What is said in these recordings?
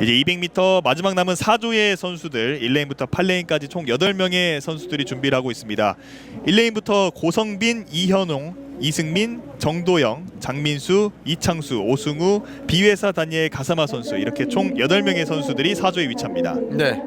이제 200m 마지막 남은 4조의 선수들 1레인부터 8레인까지 총 8명의 선수들이 준비를 하고 있습니다. 1레인부터 고성빈, 이현웅, 이승민, 정도영, 장민수, 이창수, 오승우, 비회사 다니엘 가사마 선수 이렇게 총 8명의 선수들이 4조에 위치합니다. 네.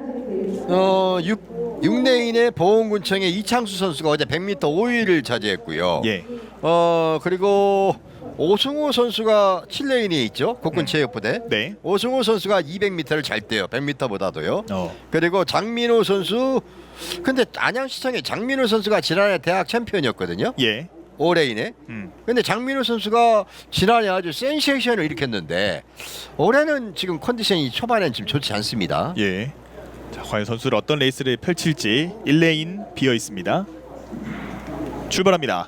어, 6, 6레인의 보험군청의 이창수 선수가 어제 100m 5위를 차지했고요. 예. 어, 그리고 오승우 선수가 7레인에 있죠. 국군 체육부대. 네. 오승우 선수가 200m를 잘 뛰어요. 100m보다도요. 어. 그리고 장민호 선수 근데 안양시청의 장민호 선수가 지난해 대학 챔피언이었거든요. 예. 5레인에. 음. 근데 장민호 선수가 지난해 아주 센세이션을 일으켰는데 올해는 지금 컨디션이 초반엔 지금 좋지 않습니다. 예. 자, 과연 선수를 어떤 레이스를 펼칠지 1레인 비어 있습니다. 출발합니다.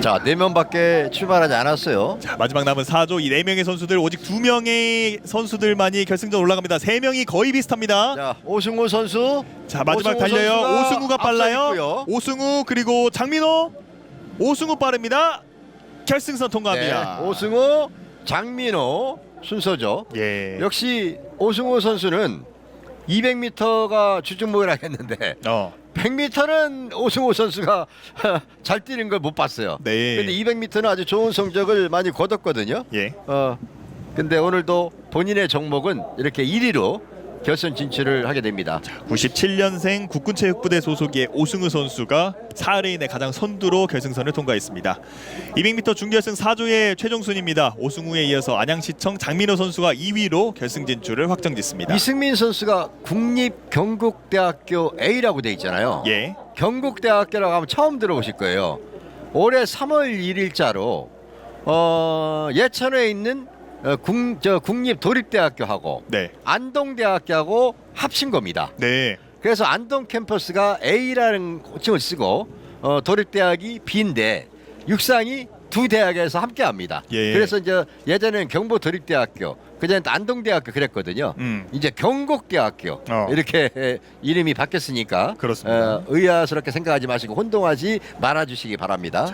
자, 네 명밖에 출발하지 않았어요. 자, 마지막 남은 4조 이 4명의 선수들 오직 2명의 선수들만이 결승전 올라갑니다. 3명이 거의 비슷합니다. 자, 오승우 선수. 자, 마지막 오승우 달려요. 선수가 오승우가 앞서 빨라요. 있고요. 오승우 그리고 장민호. 오승우 빠릅니다. 결승선 네, 통과합니다. 오승우, 장민호 순서죠. 예. 역시 오승우 선수는 200m가 주중목이라 했는데 어. 100m는 오승우 선수가 잘 뛰는 걸 못 봤어요. 네. 근데 200m는 아주 좋은 성적을 많이 거뒀거든요. 예. 어. 근데 오늘도 본인의 종목은 이렇게 1위로 결선 진출을 하게 됩니다. 97년생 국군체육부대 소속의 오승우 선수가 4레인의 가장 선두로 결승선을 통과했습니다. 200m 중결승 4조의 최종 순입니다. 오승우에 이어서 안양시청 장민호 선수가 2위로 결승 진출을 확정짓습니다. 이승민 선수가 국립경국대학교 A라고 돼 있잖아요. 예. 경국대학교라고 하면 처음 들어보실 거예요. 올해 3월 1일자로 어, 예천에 있는 어, 국, 저 국립 도립대학교하고 네. 안동대학교하고 합친 겁니다. 네. 그래서 안동 캠퍼스가 A라는 호칭을 쓰고 어, 도립대학이 B인데 육상이 두 대학에서 함께합니다. 예. 그래서 이제 예전에는 경보 도립대학교, 그전에 안동대학교 그랬거든요. 음. 이제 경곡대학교 어. 이렇게 에, 이름이 바뀌었으니까 그렇습니다. 어, 의아스럽게 생각하지 마시고 혼동하지 말아주시기 바랍니다.